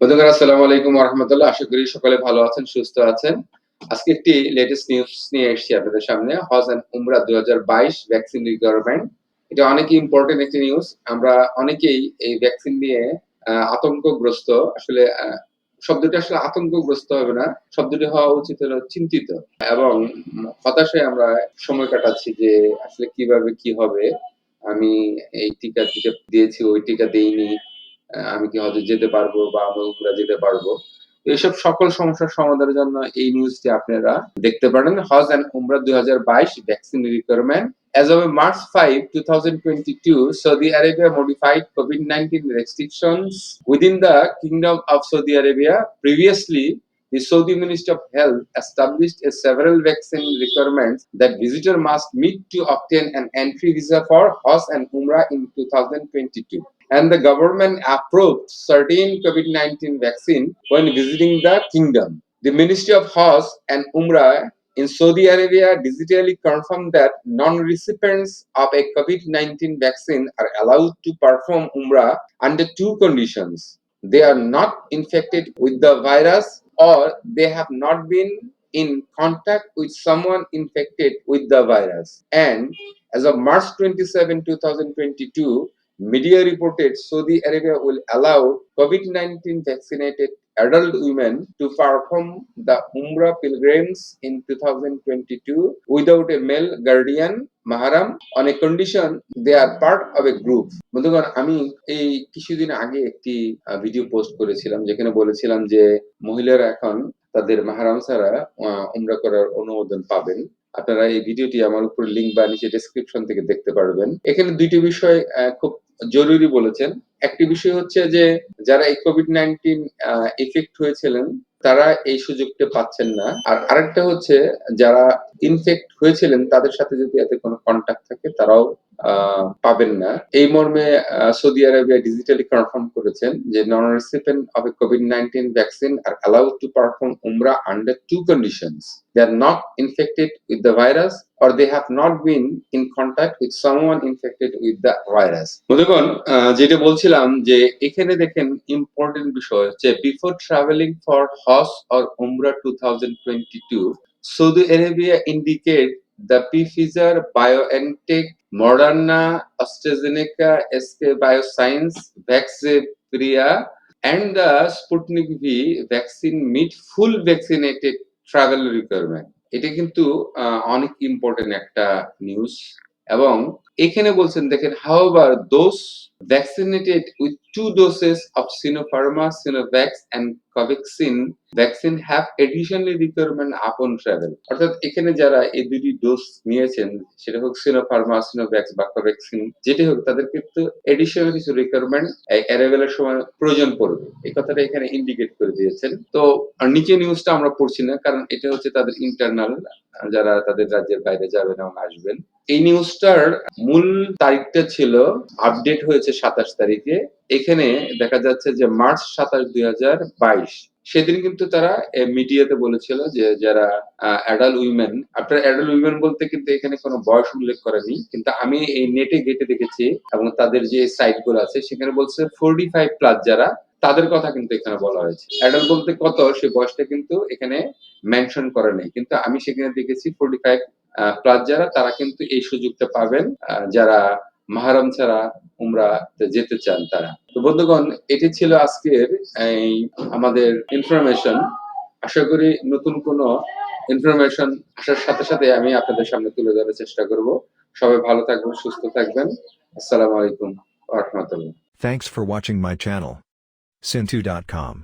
বন্ধুগণ আসসালামু আলাইকুম রহমতুল্লাহ। আশা করি সকলে ভালো আছেন, সুস্থ আছেন। আজকে একটি লেটেস্ট নিউজ নিয়ে এসেছি আপনাদের সামনে। হজ অ্যান্ড উমরা দুই ভ্যাকসিন রিকোয়ারমেন্ট এটা অনেক ইম্পর্টেন্ট একটি নিউজ আমরা অনেকেই এই ভ্যাকসিন নিয়ে আতঙ্কগ্রস্ত। আসলে শব্দটি আসলে আতঙ্কগ্রস্ত হবে না। শব্দটি হওয়া উচিত হলো চিন্তিত। এবং হতাশায় আমরা সময় কাটাচ্ছি যে আসলে কীভাবে কি হবে। আমি এই টিকা দিতে দিয়েছি, ওই টিকা দেইনি। আমি কি হয়তো যেতে পারব বা আমি উমরা যেতে পারব এইসব সকল সমস্যার সমাধানের জন্য এই নিউজটি আপনারা দেখতে পারেন হজ অ্যান্ড উমরা দুই হাজার বাইশ vaccine requirement As of March 5, 2022, Saudi Arabia modified COVID 19 restrictions within the Kingdom of Saudi Arabia. Previously, the Saudi Ministry of Health established a several vaccine requirements that visitor must meet to obtain an entry visa for Hajj and Umrah in 2022. And the government approved certain COVID-19 vaccine when visiting the kingdom. The Ministry of Hajj and Umrah in Saudi Arabia digitally confirmed that non-recipients of a COVID-19 vaccine are allowed to perform Umrah under two conditions. They are not infected with the virus or they have not been in contact with someone infected with the virus. And as of March 27, 2022, media reported Saudi Arabia will allow COVID-19 vaccinated adult women to perform the Umrah pilgrims in 2022 without a male guardian mahram on a condition they are part of a group বন্ধুগণ আমি এই কিছুদিন আগে একটি video post করেছিলাম যেখানে বলেছিলাম যে মহিলারা এখন তাদের মাহারাম ছাড়া উমরা করার অনুমোদন পাবেন আপনারা এই ভিডিওটি আমার উপর লিংক বা নিচে ডেসক্রিপশন থেকে দেখতে পারবেন এখানে দুইটি বিষয় খুব জরুরি বলেছেন। একটি বিষয় হচ্ছে যে, যারা এই কোভিড নাইন্টিন এফেক্ট হয়েছিলেন, তারা এই সুযোগটা পাচ্ছেন না। আর আরেকটা হচ্ছে, যারা ইনফেক্ট হয়েছিলেন, তাদের সাথে যদি এতে কোনো কন্ট্যাক্ট থাকে, তারাও পাবেন না এই মর্মে সৌদি আরবিয়া ডিজিটালি কনফার্ম করেছেন যে non recipient of a covid nineteen vaccine are allowed to perform উমরা under two conditions they are not infected with the virus or they have not been in contact with someone infected with the virus. বন্ধুগণ যেটা বলছিলাম যে এখানে দেখেন important বিষয় হচ্ছে before travelling for হজ অর উমরা two thousand twenty two Saudi Arabia indicate the Pfizer BioNTech Moderna AstraZeneca SK Bioscience Vaxzevria and the Sputnik V vaccine meet full vaccinated travel requirement এটা কিন্তু অনেক ইম্পর্টেন্ট একটা news এবং এখানে বলছেন, দেখেন however those vaccinated with two doses of Sinopharm Sinovac and Covaxin vaccine have additionally requirement upon travel অর্থাৎ এখানে যারা এই দুটি ডোজ নিয়েছেন, সেটা হোক সিনোফার্মা সিনোভ্যাক্স বা কোভ্যাক্সিন যেটি হোক, তাদের কিন্তু এডিশনাল কিছু রিকোয়ারমেন্ট অ্যারাইভেলের সময় প্রয়োজন পড়বে। এই কথাটা এখানে ইন্ডিকেট করে দিয়েছেন। তো, আর নিচে নিউজটা আমরা পড়ছি না, কারণ এটা হচ্ছে তাদের ইন্টারনাল যারা তাদের রাজ্যের বাইরে যাবেন এবং আসবেন। এই নিউজটার মূল তারিখটা ছিল আপডেট হয়েছে সাতাশ তারিখে। এখানে দেখা যাচ্ছে যে মার্চ সাতাশ দুই হাজার বাইশ, সেদিন কিন্তু তারা মিডিয়াতে বলেছিল যে যারা অ্যাডাল্ট উইমেন আপনার অ্যাডাল্ট উইমেন বলতে কিন্তু এখানে কোনো বয়স উল্লেখ করেনি, কিন্তু আমি এই নেটে গেটে দেখেছি এবং তাদের যে সাইটগুলো আছে, সেখানে বলছে ফোরটি ফাইভ প্লাস যারা, তাদের কথা কিন্তু এখানে বলা হয়েছে। অ্যাডাল্ট বলতে কত, সে বয়সটা কিন্তু এখানে মেনশন করে নেই, কিন্তু আমি সেখানে দেখেছি ফোরটি ফাইভ প্লাস যারা, তারা কিন্তু এই সুযোগটা পাবেন যারা মাহারাম ছাড়া উমরা যেতে চান তারা। তো বন্ধুগণ, এটি ছিল আজকের এই আমাদের ইনফরমেশন আশা করি নতুন কোনো ইনফরমেশন আসার সাথে সাথে আমি আপনাদের সামনে তুলে ধরার চেষ্টা করব। সবাই ভালো থাকবেন, সুস্থ থাকবেন। আসসালামু আলাইকুম রহমতুল্লাহ। Thanks for watching my channel. Sintu.com